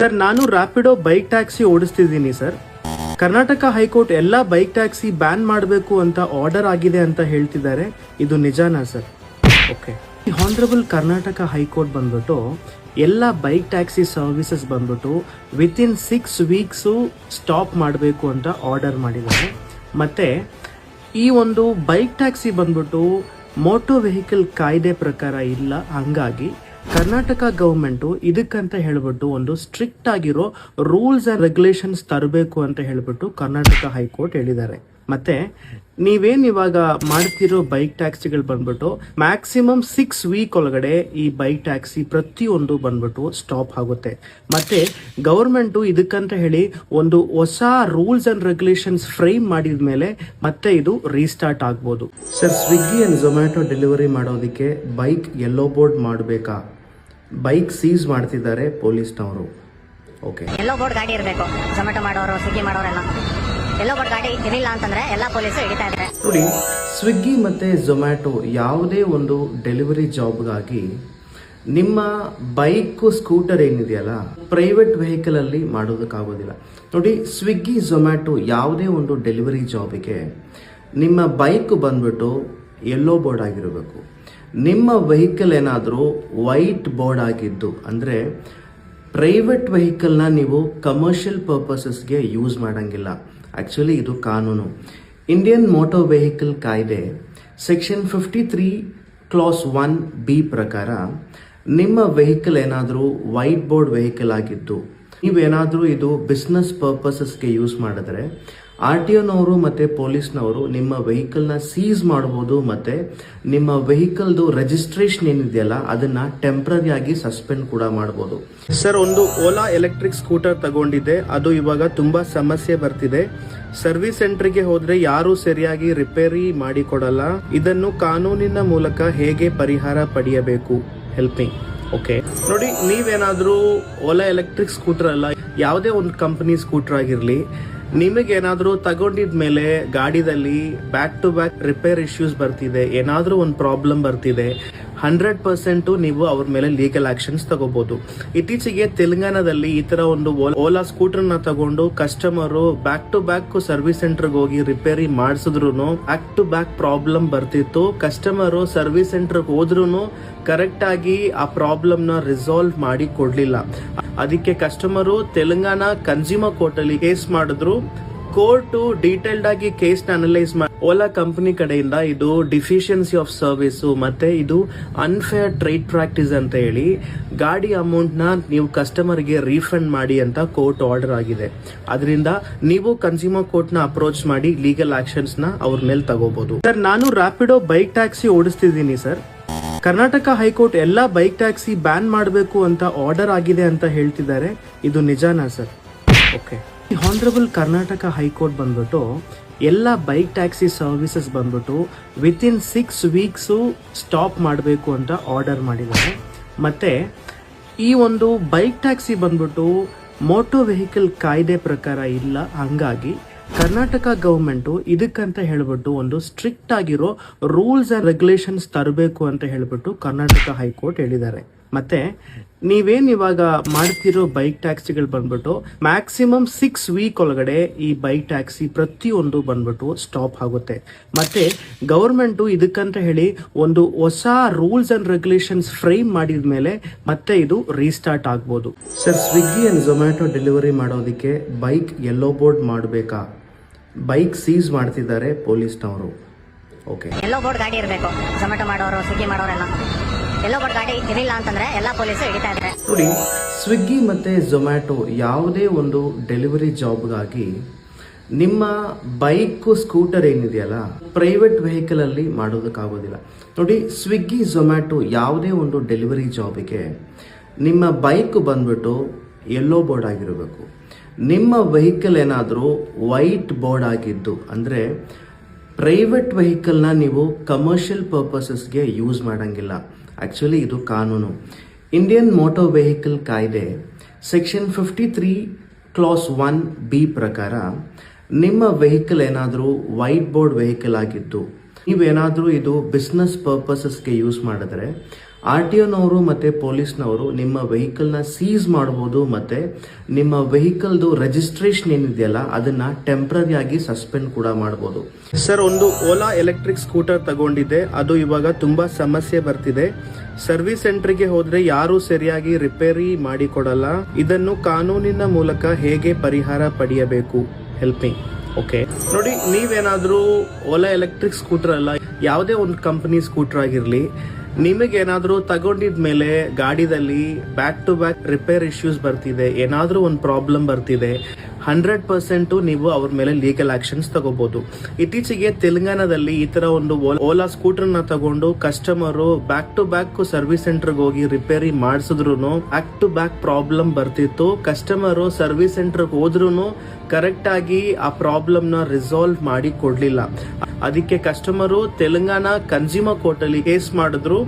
Sir ನಾನು Rapido bike taxi ಓಡಿಸ್ತಿದ್ದೀನಿ sir Karnataka high court ಎಲ್ಲ ಬೈಕ್ ಟ್ಯಾಕ್ಸಿ ಬ್ಯಾನ್ ಮಾಡಬೇಕು ಅಂತ ಆರ್ಡರ್ ಆಗಿದೆ ಅಂತ ಹೇಳ್ತಿದ್ದಾರೆ. ಇದು ನಿಜಾನಾ sir okay honourable Karnataka high court ಬಂದ್ಬಿಟ್ಟು ಎಲ್ಲ ಬೈಕ್ ಟ್ಯಾಕ್ಸಿ ಸರ್ವಿಸಸ್ ಬಂದ್ಬಿಟ್ಟು ವಿತಿನ್ ಸಿಕ್ಸ್ ವೀಕ್ಸು ಸ್ಟಾಪ್ ಮಾಡಬೇಕು ಅಂತ ಆರ್ಡರ್ ಮಾಡಿದ್ದಾರೆ. ಮತ್ತು ಈ ಒಂದು ಬೈಕ್ ಟ್ಯಾಕ್ಸಿ ಬಂದ್ಬಿಟ್ಟು ಮೋಟೋ ವೆಹಿಕಲ್ ಕಾಯ್ದೆ ಪ್ರಕಾರ ಇಲ್ಲ, ಹಂಗಾಗಿ ಕರ್ನಾಟಕ ಗೌರ್ಮೆಂಟು ಇದಕ್ಕಂತ ಹೇಳ್ಬಿಟ್ಟು ಒಂದು ಸ್ಟ್ರಿಕ್ಟ್ ಆಗಿರೋ ರೂಲ್ಸ್ ಅಂಡ್ ರೆಗ್ಯುಲೇಷನ್ಸ್ ತರಬೇಕು ಅಂತ ಹೇಳ್ಬಿಟ್ಟು ಕರ್ನಾಟಕ ಹೈಕೋರ್ಟ್ ಹೇಳಿದ್ದಾರೆ. ಮತ್ತೆ ನೀವೇನು ಇವಾಗ ಮಾಡ್ತಿರೋ ಬೈಕ್ ಟ್ಯಾಕ್ಸಿಗಳು ಬಂದ್ಬಿಟ್ಟು ಮ್ಯಾಕ್ಸಿಮಮ್ ಸಿಕ್ಸ್ ವೀಕ್ ಒಳಗಡೆ ಈ ಬೈಕ್ ಟ್ಯಾಕ್ಸಿ ಪ್ರತಿಯೊಂದು ಬಂದ್ಬಿಟ್ಟು ಸ್ಟಾಪ್ ಆಗುತ್ತೆ. ಮತ್ತೆ ಗೌರ್ಮೆಂಟು ಇದಕ್ಕಂತ ಹೇಳಿ ಒಂದು ಹೊಸ ರೂಲ್ಸ್ ಅಂಡ್ ರೆಗ್ಯುಲೇಷನ್ಸ್ ಫ್ರೇಮ್ ಮಾಡಿದ ಮೇಲೆ ಮತ್ತೆ ಇದು ರೀಸ್ಟಾರ್ಟ್ ಆಗ್ಬೋದು. Sir Swiggy and Zomato delivery ಮಾಡೋದಕ್ಕೆ ಬೈಕ್ ಯೆಲ್ಲೋ ಬೋರ್ಡ್ ಮಾಡಬೇಕಾ? ಬೈಕ್ ಸೀಸ್ ಮಾಡ್ತಿದ್ದಾರೆ ಪೊಲೀಸ್ನವರು ಓಕೆ. ಎಲ್ಲೋ ಬೋರ್ಡ್ ಗಾಡಿ ಇರಬೇಕು. ಝೊಮ್ಯಾಟೊ ಮಾಡೋರು ಸ್ವಿಗ್ಗಿ ಮಾಡೋರೆಲ್ಲ. ಎಲ್ಲೋ ಬೋರ್ಡ್ ಗಾಡಿ ಇರಲಿಲ್ಲ ಅಂತಂದ್ರೆ ಎಲ್ಲ ಪೊಲೀಸು ಹಿಡಿತಾ ಇದ್ದಾರೆ. ನೋಡಿ ಸ್ವಿಗ್ಗಿ ಮತ್ತು ಝೊಮ್ಯಾಟೊ ಯಾವುದೇ ಒಂದು ಡೆಲಿವರಿ ಜಾಬ್ಗಾಗಿ ನಿಮ್ಮ ಬೈಕು ಸ್ಕೂಟರ್ ಏನಿದೆಯಲ್ಲ ಪ್ರೈವೇಟ್ ವೆಹಿಕಲಲ್ಲಿ ಮಾಡೋದಕ್ಕಾಗೋದಿಲ್ಲ. ನೋಡಿ ಸ್ವಿಗ್ಗಿ ಝೊಮ್ಯಾಟೊ ಯಾವುದೇ ಒಂದು ಡೆಲಿವರಿ ಜಾಬಿಗೆ ನಿಮ್ಮ ಬೈಕ್ ಬಂದ್ಬಿಟ್ಟು ಎಲ್ಲೋ ಬೋರ್ಡ್ ಆಗಿರಬೇಕು. ನಿಮ್ಮ ವೆಹಿಕಲ್ ಏನಾದರೂ ವೈಟ್ ಬೋರ್ಡ್ ಆಗಿದ್ದು, ಅಂದರೆ ಪ್ರೈವೇಟ್ ವೆಹಿಕಲ್ನ ನೀವು ಕಮರ್ಷಿಯಲ್ ಪರ್ಪಸಸ್ಗೆ ಯೂಸ್ ಮಾಡೋಂಗಿಲ್ಲ. ಆ್ಯಕ್ಚುಲಿ ಇದು ಕಾನೂನು. ಇಂಡಿಯನ್ ಮೋಟರ್ ವೆಹಿಕಲ್ ಕಾಯ್ದೆ section fifty three clause one B ಪ್ರಕಾರ, ನಿಮ್ಮ ವೆಹಿಕಲ್ ಏನಾದರೂ ವೈಟ್ ಬೋರ್ಡ್ ವೆಹಿಕಲ್ ಆಗಿದ್ದು, ನೀವೇನಾದರೂ ಇದು ಬಿಸ್ನೆಸ್ ಪರ್ಪಸಸ್ಗೆ ಯೂಸ್ ಮಾಡಿದ್ರೆ ಆರ್ ಟಿ ಒನವರು ಮತ್ತು ಪೊಲೀಸ್ನವರು ನಿಮ್ಮ ವೆಹಿಕಲ್ನ ಸೀಸ್ ಮಾಡ್ಬೋದು ಮತ್ತು ನಿಮ್ಮ ವೆಹಿಕಲ್ದು ರಿಜಿಸ್ಟ್ರೇಷನ್ ಏನಿದೆಯಲ್ಲ ಅದನ್ನು ಟೆಂಪ್ರರಿಯಾಗಿ ಸಸ್ಪೆಂಡ್ ಕೂಡ ಮಾಡ್ಬೋದು. ಸರ್, ಒಂದು ಓಲಾ ಎಲೆಕ್ಟ್ರಿಕ್ ಸ್ಕೂಟರ್ ತಗೊಂಡಿದ್ದೆ. ಅದು ಇವಾಗ ತುಂಬ ಸಮಸ್ಯೆ ಬರ್ತಿದೆ. ಸರ್ವಿಸ್ ಸೆಂಟರ್ಗೆ ಹೋದರೆ ಯಾರು ಸರಿಯಾಗಿ ರಿಪೇರಿ ಮಾಡಿಕೊಡಲ್ಲ ಇದನ್ನು ಕಾನೂನಿನ ಮೂಲಕ ಹೇಗೆ ಪರಿಹಾರ ಪಡೆಯಬೇಕು? ಹೆಲ್ಪಿಂಗ್ ಓಕೆ ನೋಡಿ, ನೀವೇನಾದರೂ ಓಲಾ ಎಲೆಕ್ಟ್ರಿಕ್ ಸ್ಕೂಟರ್ ಅಲ್ಲ, ಯಾವುದೇ ಒಂದು ಕಂಪನಿ ಸ್ಕೂಟರ್ ಆಗಿರಲಿ ನಿಮಗೇನಾದರೂ ತಗೊಂಡಿದ್ಮೇಲೆ ಗಾಡಿದಲ್ಲಿ back to back repair issues ಬರ್ತಿದೆ, ಏನಾದರೂ ಒಂದು ಪ್ರಾಬ್ಲಮ್ ಬರ್ತಿದೆ ಹಂಡ್ರೆಡ್ ಪರ್ಸೆಂಟು ನೀವು ಅವ್ರ ಮೇಲೆ ಲೀಗಲ್ ಆಕ್ಷನ್ಸ್ ತಗೋಬಹುದು ಇತ್ತೀಚೆಗೆ ತೆಲಂಗಾಣದಲ್ಲಿ ಈ ತರ ಒಂದು ಓಲಾ ಸ್ಕೂಟರ್ನ ತಗೊಂಡು customer back to back service ಸೆಂಟರ್ಗೆ ಹೋಗಿ ರಿಪೇರಿ ಮಾಡಿಸಿದ್ರು ಬ್ಯಾಕ್ ಟು ಬ್ಯಾಕ್ ಪ್ರಾಬ್ಲಮ್ ಬರ್ತಿತ್ತು. ಕಸ್ಟಮರು ಸರ್ವಿಸ್ ಸೆಂಟರ್ಗೆ ಹೋದ್ರೂ ಕರೆಕ್ಟ್ ಆಗಿ ಆ ಪ್ರಾಬ್ಲಮ್ನ ರಿಸಾಲ್ವ್ ಮಾಡಿ ಕೊಡ್ಲಿಲ್ಲ. ಅದಕ್ಕೆ ಕಸ್ಟಮರು ತೆಲಂಗಾಣ ಕನ್ಸ್ಯೂಮರ್ ಕೋರ್ಟ್ ಅಲ್ಲಿ ಕೇಸ್ ಮಾಡಿದ್ರು. ಕೋರ್ಟ್ ಡೀಟೇಲ್ಡ್ ಆಗಿ ಕೇಸ್ ಅನಲೈಸ್ ಮಾಡಿ ಓಲಾ ಕಂಪನಿ ಕಡೆಯಿಂದ ಇದು ಡಿಫಿಷಿಯನ್ಸಿ ಆಫ್ ಸರ್ವಿಸ್ ಮತ್ತೆ ಇದು ಅನ್ಫೇರ್ ಟ್ರೇಡ್ ಪ್ರಾಕ್ಟೀಸ್ ಅಂತ ಹೇಳಿ ಗಾಡಿ ಅಮೌಂಟ್ನ ನೀವು ಕಸ್ಟಮರ್ಗೆ ರೀಫಂಡ್ ಮಾಡಿ ಅಂತ ಕೋರ್ಟ್ ಆರ್ಡರ್ ಆಗಿದೆ. ಅದರಿಂದ ನೀವು ಕನ್ಸ್ಯೂಮರ್ ಕೋರ್ಟ್ನ ಅಪ್ರೋಚ್ ಮಾಡಿ ಲೀಗಲ್ ಆಕ್ಷನ್ಸ್ನ ಅವ್ರ ಮೇಲೆ ತಗೋಬಹುದು ಸರ್ ನಾನು ರಾಪಿಡೋ ಬೈಕ್ ಟ್ಯಾಕ್ಸಿ ಓಡಿಸ್ತಿದ್ದೀನಿ ಸರ್ ಕರ್ನಾಟಕ ಹೈಕೋರ್ಟ್ ಎಲ್ಲಾ ಬೈಕ್ ಟ್ಯಾಕ್ಸಿ ಬ್ಯಾನ್ ಮಾಡಬೇಕು ಅಂತ ಆರ್ಡರ್ ಆಗಿದೆ ಅಂತ ಹೇಳ್ತಿದ್ದಾರೆ. ಇದು ನಿಜಾನಾ sir? Okay. Honourable Karnataka high court ಬಂದ್ಬಿಟ್ಟು ಎಲ್ಲ ಬೈಕ್ ಟ್ಯಾಕ್ಸಿ ಸರ್ವಿಸಸ್ ಬಂದ್ಬಿಟ್ಟು with in six weeks stop ಮಾಡಬೇಕು ಅಂತ ಆರ್ಡರ್ ಮಾಡಿದ್ದಾರೆ. ಮತ್ತೆ ಈ ಒಂದು ಬೈಕ್ ಟ್ಯಾಕ್ಸಿ ಬಂದ್ಬಿಟ್ಟು ಮೋಟೋ ವೆಹಿಕಲ್ ಕಾಯ್ದೆ ಪ್ರಕಾರ ಇಲ್ಲ, ಹಂಗಾಗಿ ಕರ್ನಾಟಕ ಗೌರ್ಮೆಂಟು ಇದಕ್ಕಂತ ಹೇಳ್ಬಿಟ್ಟು ಒಂದು ಸ್ಟ್ರಿಕ್ಟ್ ಆಗಿರೋ ರೂಲ್ಸ್ ಅಂಡ್ ರೆಗ್ಯುಲೇಷನ್ಸ್ ತರಬೇಕು ಅಂತ ಹೇಳ್ಬಿಟ್ಟು ಕರ್ನಾಟಕ ಹೈಕೋರ್ಟ್ ಹೇಳಿದ್ದಾರೆ. ಮತ್ತೆ ನೀವೇನು ಇವಾಗ ಮಾಡ್ತಿರೋ ಬೈಕ್ ಟ್ಯಾಕ್ಸಿಗಳು ಬಂದ್ಬಿಟ್ಟು ಮ್ಯಾಕ್ಸಿಮಮ್ ಸಿಕ್ಸ್ ವೀಕ್ ಒಳಗಡೆ ಈ ಬೈಕ್ ಟ್ಯಾಕ್ಸಿ ಪ್ರತಿಯೊಂದು ಬಂದ್ಬಿಟ್ಟು ಸ್ಟಾಪ್ ಆಗುತ್ತೆ. ಮತ್ತೆ ಗೌರ್ಮೆಂಟು ಇದಕ್ಕಂತ ಹೇಳಿ ಒಂದು ಹೊಸ ರೂಲ್ಸ್ ಅಂಡ್ ರೆಗ್ಯುಲೇಷನ್ಸ್ ಫ್ರೇಮ್ ಮಾಡಿದ ಮೇಲೆ ಮತ್ತೆ ಇದು ರೀಸ್ಟಾರ್ಟ್ ಆಗ್ಬೋದು. Sir Swiggy and Zomato delivery ಮಾಡೋದಕ್ಕೆ ಬೈಕ್ ಯೆಲ್ಲೋ ಬೋರ್ಡ್ ಮಾಡಬೇಕಾ? ಬೈಕ್ ಸೀಸ್ ಮಾಡ್ತಿದ್ದಾರೆ ಪೊಲೀಸ್ನವರು ಓಕೆ. ಎಲ್ಲೋ ಬೋರ್ಡ್ ಗಾಡಿ ಇರಬೇಕು. ಝೊಮ್ಯಾಟೊ ಮಾಡೋರು ಸ್ವಿಗ್ಗಿ ಮಾಡೋರೆಲ್ಲ. ಎಲ್ಲೋ ಬೋರ್ಡ್ ಗಾಡಿ ಇರಲಿಲ್ಲ ಅಂತಂದ್ರೆ ಎಲ್ಲ ಪೊಲೀಸ್ ಹಿಡಿತಾ ಇದ್ದಾರೆ. ನೋಡಿ ಸ್ವಿಗ್ಗಿ ಮತ್ತು ಝೊಮ್ಯಾಟೊ ಯಾವುದೇ ಒಂದು ಡೆಲಿವರಿ ಜಾಬ್ಗಾಗಿ ನಿಮ್ಮ ಬೈಕು ಸ್ಕೂಟರ್ ಏನಿದೆಯಲ್ಲ ಪ್ರೈವೇಟ್ ವೆಹಿಕಲಲ್ಲಿ ಮಾಡೋದಕ್ಕಾಗೋದಿಲ್ಲ. ನೋಡಿ ಸ್ವಿಗ್ಗಿ ಝೊಮ್ಯಾಟೊ ಯಾವುದೇ ಒಂದು ಡೆಲಿವರಿ ಜಾಬಿಗೆ ನಿಮ್ಮ ಬೈಕ್ ಬಂದ್ಬಿಟ್ಟು ಎಲ್ಲೋ ಬೋರ್ಡ್ ಆಗಿರಬೇಕು. ನಿಮ್ಮ ವೆಹಿಕಲ್ ಏನಾದರೂ ವೈಟ್ ಬೋರ್ಡ್ ಆಗಿದ್ದು, ಅಂದರೆ ಪ್ರೈವೇಟ್ ವೆಹಿಕಲ್ನ ನೀವು ಕಮರ್ಷಿಯಲ್ ಪರ್ಪಸಸ್ಗೆ ಯೂಸ್ ಮಾಡೋಂಗಿಲ್ಲ. ಆ್ಯಕ್ಚುಲಿ ಇದು ಕಾನೂನು. ಇಂಡಿಯನ್ ಮೋಟರ್ ವೆಹಿಕಲ್ ಕಾಯ್ದೆ section fifty three clause one B ಪ್ರಕಾರ, ನಿಮ್ಮ ವೆಹಿಕಲ್ ಏನಾದರೂ ವೈಟ್ ಬೋರ್ಡ್ ವೆಹಿಕಲ್ ಆಗಿದ್ದು, ನೀವೇನಾದರೂ ಇದು ಬಿಸ್ನೆಸ್ ಪರ್ಪಸಸ್ಗೆ ಯೂಸ್ ಮಾಡಿದ್ರೆ ಆರ್ ಟಿ ಒನವರು ಮತ್ತು ಪೊಲೀಸ್ನವರು ನಿಮ್ಮ ವೆಹಿಕಲ್ನ ಸೀಸ್ ಮಾಡ್ಬೋದು ಮತ್ತು ನಿಮ್ಮ ವೆಹಿಕಲ್ದು ರಿಜಿಸ್ಟ್ರೇಷನ್ ಏನಿದೆಯಲ್ಲ ಅದನ್ನು ಟೆಂಪ್ರರಿಯಾಗಿ ಸಸ್ಪೆಂಡ್ ಕೂಡ ಮಾಡ್ಬೋದು. ಸರ್, ಒಂದು ಓಲಾ ಎಲೆಕ್ಟ್ರಿಕ್ ಸ್ಕೂಟರ್ ತಗೊಂಡಿದ್ದೆ. ಅದು ಇವಾಗ ತುಂಬ ಸಮಸ್ಯೆ ಬರ್ತಿದೆ. ಸರ್ವಿಸ್ ಸೆಂಟ್ರಿಗೆ ಹೋದರೆ ಯಾರೂ ಸರಿಯಾಗಿ ರಿಪೇರಿ ಮಾಡಿಕೊಡಲ್ಲ. ಇದನ್ನು ಕಾನೂನಿನ ಮೂಲಕ ಹೇಗೆ ಪರಿಹಾರ ಪಡೆಯಬೇಕು? ಹೆಲ್ಪಿಂಗ್ ಓಕೆ ನೋಡಿ, ನೀವೇನಾದರೂ ಓಲಾ ಎಲೆಕ್ಟ್ರಿಕ್ ಸ್ಕೂಟರ್ ಅಲ್ಲ, ಯಾವುದೇ ಒಂದು ಕಂಪನಿ ಸ್ಕೂಟರ್ ಆಗಿರಲಿ, ನಿಮಗೇನಾದರೂ ತಗೊಂಡಿದ್ಮೇಲೆ ಗಾಡಿದಲ್ಲಿ back to back repair issues ಬರ್ತಿದೆ, ಏನಾದರೂ ಒಂದು ಪ್ರಾಬ್ಲಮ್ ಬರ್ತಿದೆ ಹಂಡ್ರೆಡ್ ಪರ್ಸೆಂಟು ನೀವು ಅವ್ರ ಮೇಲೆ ಲೀಗಲ್ ಆಕ್ಷನ್ಸ್ ತಗೋಬಹುದು ಇತ್ತೀಚೆಗೆ ತೆಲಂಗಾಣದಲ್ಲಿ ಈ ತರ ಒಂದು ಓಲಾ ಓಲಾ ಸ್ಕೂಟರ್ನ ತಗೊಂಡು customer back to back service ಸೆಂಟರ್ಗೆ ಹೋಗಿ ರಿಪೇರಿ ಮಾಡಿಸಿದ್ರು ಬ್ಯಾಕ್ ಟು ಬ್ಯಾಕ್ ಪ್ರಾಬ್ಲಮ್ ಬರ್ತಿತ್ತು. ಕಸ್ಟಮರು ಸರ್ವಿಸ್ ಸೆಂಟರ್ಗೆ ಹೋದ್ರು ಕರೆಕ್ಟ್ ಆಗಿ ಆ ಪ್ರಾಬ್ಲಮ್ನ ರಿಸಾಲ್ವ್ ಮಾಡಿ ಕೊಡ್ಲಿಲ್ಲ. ಅದಕ್ಕೆ ಕಸ್ಟಮರು ತೆಲಂಗಾಣ ಕನ್ಸ್ಯೂಮರ್ ಕೋರ್ಟ್ ಅಲ್ಲಿ ಕೇಸ್ ಮಾಡಿದ್ರು.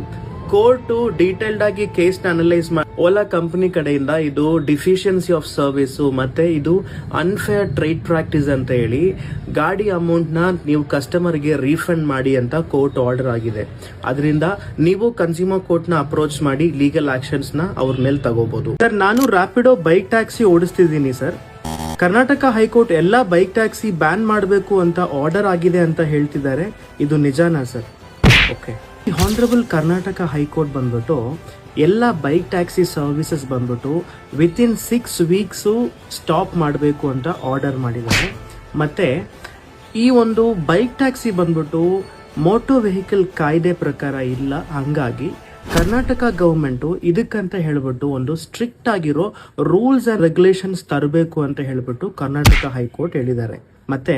ಕೋರ್ಟ್ ಡೀಟೇಲ್ಡ್ ಆಗಿ ಕೇಸ್ ಅನಲೈಸ್ ಮಾಡಿ ಓಲಾ ಕಂಪನಿ ಕಡೆಯಿಂದ ಇದು ಡಿಫಿಷಿಯನ್ಸಿ ಆಫ್ ಸರ್ವಿಸ್ ಮತ್ತೆ ಇದು ಅನ್ಫೇರ್ ಟ್ರೇಡ್ ಪ್ರಾಕ್ಟೀಸ್ ಅಂತ ಹೇಳಿ ಗಾಡಿ ಅಮೌಂಟ್ನ ನೀವು ಕಸ್ಟಮರ್ಗೆ ರೀಫಂಡ್ ಮಾಡಿ ಅಂತ ಕೋರ್ಟ್ ಆರ್ಡರ್ ಆಗಿದೆ. ಅದರಿಂದ ನೀವು ಕನ್ಸ್ಯೂಮರ್ ಕೋರ್ಟ್ನ ಅಪ್ರೋಚ್ ಮಾಡಿ ಲೀಗಲ್ ಆಕ್ಷನ್ಸ್ನ ಅವ್ರ ಮೇಲೆ ತಗೋಬಹುದು ಸರ್, ನಾನು ರಾಪಿಡೋ ಬೈಕ್ ಟ್ಯಾಕ್ಸಿ ಓಡಿಸ್ತಿದ್ದೀನಿ ಸರ್. ಕರ್ನಾಟಕ ಹೈಕೋರ್ಟ್ ಎಲ್ಲ ಬೈಕ್ ಟ್ಯಾಕ್ಸಿ ಬ್ಯಾನ್ ಮಾಡಬೇಕು ಅಂತ ಆರ್ಡರ್ ಆಗಿದೆ ಅಂತ ಹೇಳ್ತಿದ್ದಾರೆ. ಇದು ನಿಜಾನಾ ಸರ್? ಓಕೆ ಈ ಹಾನರಬಲ್ ಕರ್ನಾಟಕ ಹೈಕೋರ್ಟ್ ಬಂದ್ಬಿಟ್ಟು ಎಲ್ಲ ಬೈಕ್ ಟ್ಯಾಕ್ಸಿ ಸರ್ವಿಸಸ್ ಬಂದ್ಬಿಟ್ಟು ವಿತಿನ್ ಸಿಕ್ಸ್ ವೀಕ್ಸು ಸ್ಟಾಪ್ ಮಾಡಬೇಕು ಅಂತ ಆರ್ಡರ್ ಮಾಡಿದ್ದಾರೆ. ಮತ್ತೆ ಈ ಒಂದು ಬೈಕ್ ಟ್ಯಾಕ್ಸಿ ಬಂದ್ಬಿಟ್ಟು ಮೋಟೋ ವೆಹಿಕಲ್ ಕಾಯ್ದೆ ಪ್ರಕಾರ ಇಲ್ಲ. ಹಂಗಾಗಿ ಕರ್ನಾಟಕ ಗೌರ್ಮೆಂಟು ಇದಕ್ಕಂತ ಹೇಳ್ಬಿಟ್ಟು ಒಂದು ಸ್ಟ್ರಿಕ್ಟ್ ಆಗಿರೋ ರೂಲ್ಸ್ ಆ್ಯಂಡ್ ರೆಗ್ಯುಲೇಷನ್ಸ್ ತರಬೇಕು ಅಂತ ಹೇಳ್ಬಿಟ್ಟು ಕರ್ನಾಟಕ ಹೈಕೋರ್ಟ್ ಹೇಳಿದ್ದಾರೆ. ಮತ್ತೆ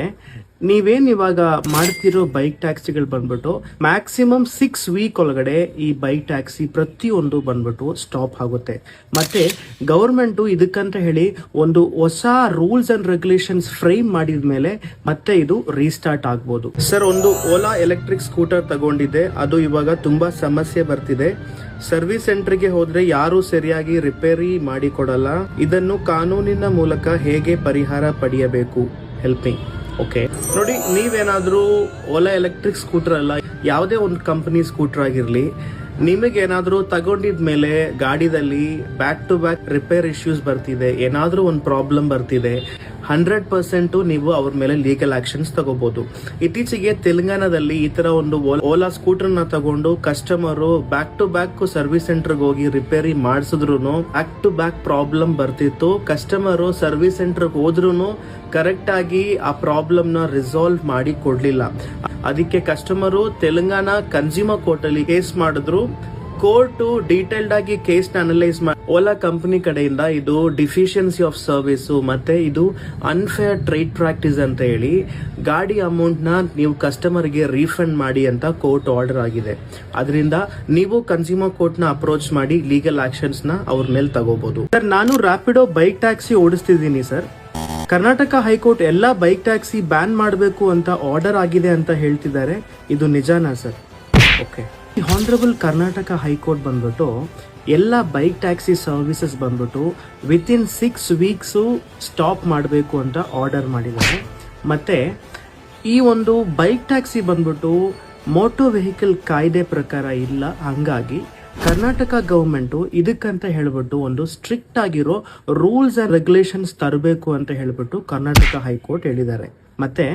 ನೀವೇನ್ ಇವಾಗ ಮಾಡ್ತಿರೋ ಬೈಕ್ ಟ್ಯಾಕ್ಸಿಗಳು ಬಂದ್ಬಿಟ್ಟು ಮ್ಯಾಕ್ಸಿಮಮ್ ಸಿಕ್ಸ್ ವೀಕ್ ಒಳಗಡೆ ಈ ಬೈಕ್ ಟ್ಯಾಕ್ಸಿ ಪ್ರತಿಯೊಂದು ಬಂದ್ಬಿಟ್ಟು ಸ್ಟಾಪ್ ಆಗುತ್ತೆ. ಮತ್ತೆ ಗೌರ್ಮೆಂಟು ಇದಕ್ಕಂತ ಹೇಳಿ ಒಂದು ಹೊಸ ರೂಲ್ಸ್ ಅಂಡ್ ರೆಗ್ಯುಲೇಷನ್ಸ್ ಫ್ರೇಮ್ ಮಾಡಿದ ಮೇಲೆ ಮತ್ತೆ ಇದು ರೀಸ್ಟಾರ್ಟ್ ಆಗ್ಬೋದು. ಸರ್ ಒಂದು ಓಲಾ ಎಲೆಕ್ಟ್ರಿಕ್ ಸ್ಕೂಟರ್ ತಗೊಂಡಿದ್ದೆ. ಅದು ಇವಾಗ ತುಂಬಾ ಸಮಸ್ಯೆ ಬರ್ತಿದೆ. ಸರ್ವಿಸ್ ಸೆಂಟರ್ಗೆ ಹೋದ್ರೆ ಯಾರು ಸರಿಯಾಗಿ ರಿಪೇರಿ ಮಾಡಿಕೊಡಲ್ಲ. ಇದನ್ನು ಕಾನೂನಿನ ಮೂಲಕ ಹೇಗೆ ಪರಿಹಾರ ಪಡೆಯಬೇಕು? ಹೆಲ್ಪಿಂಗ್ ಓಕೆ ನೋಡಿ ನೀವೇನಾದರೂ ಓಲಾ ಎಲೆಕ್ಟ್ರಿಕ್ ಸ್ಕೂಟರ್ ಅಲ್ಲ ಯಾವುದೇ ಒಂದು ಕಂಪನಿ ಸ್ಕೂಟರ್ ಆಗಿರಲಿ ನಿಮಗೇನಾದರೂ ತಗೊಂಡಿದ್ಮೇಲೆ ಗಾಡಿದಲ್ಲಿ back to back repair issues ಬರ್ತಿದೆ, ಏನಾದರೂ ಒಂದು ಪ್ರಾಬ್ಲಮ್ ಬರ್ತಿದೆ ಹಂಡ್ರೆಡ್ ಪರ್ಸೆಂಟು ನೀವು ಅವ್ರ ಮೇಲೆ ಲೀಗಲ್ ಆಕ್ಷನ್ಸ್ ತಗೋಬಹುದು ಇತ್ತೀಚೆಗೆ ತೆಲಂಗಾಣದಲ್ಲಿ ಈ ಥರ ಒಂದು ಓಲ್- ಓಲಾ ಸ್ಕೂಟರ್ನ ತಗೊಂಡು customer back to back service ಸೆಂಟರ್ಗೆ ಹೋಗಿ ರಿಪೇರಿ ಮಾಡಿಸಿದ್ರು ಬ್ಯಾಕ್ ಟು ಬ್ಯಾಕ್ ಪ್ರಾಬ್ಲಮ್ ಬರ್ತಿತ್ತು. ಕಸ್ಟಮರು ಸರ್ವಿಸ್ ಸೆಂಟರ್ಗೆ ಹೋದ್ರೂ ಕರೆಕ್ಟಾಗಿ ಆ ಪ್ರಾಬ್ಲಮ್ನ ರಿಸಾಲ್ವ್ ಮಾಡಿ ಕೊಡ್ಲಿಲ್ಲ. ಅದಕ್ಕೆ ಕಸ್ಟಮರು ತೆಲಂಗಾಣ ಕನ್ಸ್ಯೂಮರ್ ಕೋರ್ಟ್ ಅಲ್ಲಿ ಕೇಸ್ ಮಾಡಿದ್ರು. ಕೋರ್ಟ್ ಡೀಟೇಲ್ಡ್ ಆಗಿ ಕೇಸ್ ಅನಲೈಸ್ ಮಾಡಿ. ಓಲಾ ಕಂಪನಿ ಕಡೆಯಿಂದ ಇದು ಡಿಫಿಷಿಯನ್ಸಿ ಆಫ್ ಸರ್ವಿಸ್ ಮತ್ತೆ ಇದು ಅನ್ಫೇರ್ ಟ್ರೇಡ್ ಪ್ರಾಕ್ಟೀಸ್ ಅಂತ ಹೇಳಿ ಗಾಡಿ ಅಮೌಂಟ್ನ ನೀವು ಕಸ್ಟಮರ್ಗೆ ರೀಫಂಡ್ ಮಾಡಿ ಅಂತ ಕೋರ್ಟ್ ಆರ್ಡರ್ ಆಗಿದೆ. ಅದರಿಂದ ನೀವು ಕನ್ಸ್ಯೂಮರ್ ಕೋರ್ಟ್ನ ಅಪ್ರೋಚ್ ಮಾಡಿ ಲೀಗಲ್ ಆಕ್ಷನ್ಸ್ನ ಅವ್ರ ಮೇಲೆ ತಗೋಬಹುದು ಸರ್ ನಾನು ರ್ಯಾಪಿಡೋ ಬೈಕ್ ಟ್ಯಾಕ್ಸಿ ಓಡಿಸ್ತಿದ್ದೀನಿ ಸರ್ ಕರ್ನಾಟಕ ಹೈಕೋರ್ಟ್ ಎಲ್ಲಾ ಬೈಕ್ ಟ್ಯಾಕ್ಸಿ ಬ್ಯಾನ್ ಮಾಡಬೇಕು ಅಂತ ಆರ್ಡರ್ ಆಗಿದೆ ಅಂತ ಹೇಳ್ತಿದ್ದಾರೆ. ಇದು ನಿಜಾನಾ sir? Okay. Honourable Karnataka high court ಬಂದ್ಬಿಟ್ಟು ಎಲ್ಲ ಬೈಕ್ ಟ್ಯಾಕ್ಸಿ ಸರ್ವಿಸಸ್ ಬಂದ್ಬಿಟ್ಟು ವಿತಿನ್ ಸಿಕ್ಸ್ ವೀಕ್ಸು ಸ್ಟಾಪ್ ಮಾಡಬೇಕು ಅಂತ ಆರ್ಡರ್ ಮಾಡಿದ್ದಾರೆ. ಮತ್ತೆ ಈ ಒಂದು ಬೈಕ್ ಟ್ಯಾಕ್ಸಿ ಬಂದ್ಬಿಟ್ಟು ಮೋಟೋ ವೆಹಿಕಲ್ ಕಾಯ್ದೆ ಪ್ರಕಾರ ಇಲ್ಲ. ಹಂಗಾಗಿ ಕರ್ನಾಟಕ ಗೌರ್ಮೆಂಟು ಇದಕ್ಕಂತ ಹೇಳ್ಬಿಟ್ಟು ಒಂದು ಸ್ಟ್ರಿಕ್ಟ್ ಆಗಿರೋ ರೂಲ್ಸ್ ಅಂಡ್ ರೆಗ್ಯುಲೇಷನ್ಸ್ ತರಬೇಕು ಅಂತ ಹೇಳ್ಬಿಟ್ಟು ಕರ್ನಾಟಕ ಹೈಕೋರ್ಟ್ ಹೇಳಿದ್ದಾರೆ. ಮತ್ತೆ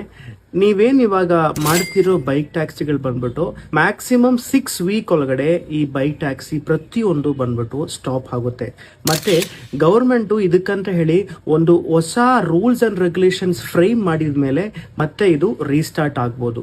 ನೀವೇನು ಇವಾಗ ಮಾಡ್ತಿರೋ ಬೈಕ್ ಟ್ಯಾಕ್ಸಿಗಳು ಬಂದ್ಬಿಟ್ಟು ಮ್ಯಾಕ್ಸಿಮಮ್ ಸಿಕ್ಸ್ ವೀಕ್ ಒಳಗಡೆ ಈ ಬೈಕ್ ಟ್ಯಾಕ್ಸಿ ಪ್ರತಿಯೊಂದು ಬಂದ್ಬಿಟ್ಟು ಸ್ಟಾಪ್ ಆಗುತ್ತೆ. ಮತ್ತೆ ಗೌರ್ಮೆಂಟು ಇದಕ್ಕಂತ ಹೇಳಿ ಒಂದು ಹೊಸ ರೂಲ್ಸ್ ಅಂಡ್ ರೆಗ್ಯುಲೇಷನ್ಸ್ ಫ್ರೇಮ್ ಮಾಡಿದ ಮೇಲೆ ಮತ್ತೆ ಇದು ರೀಸ್ಟಾರ್ಟ್ ಆಗ್ಬೋದು.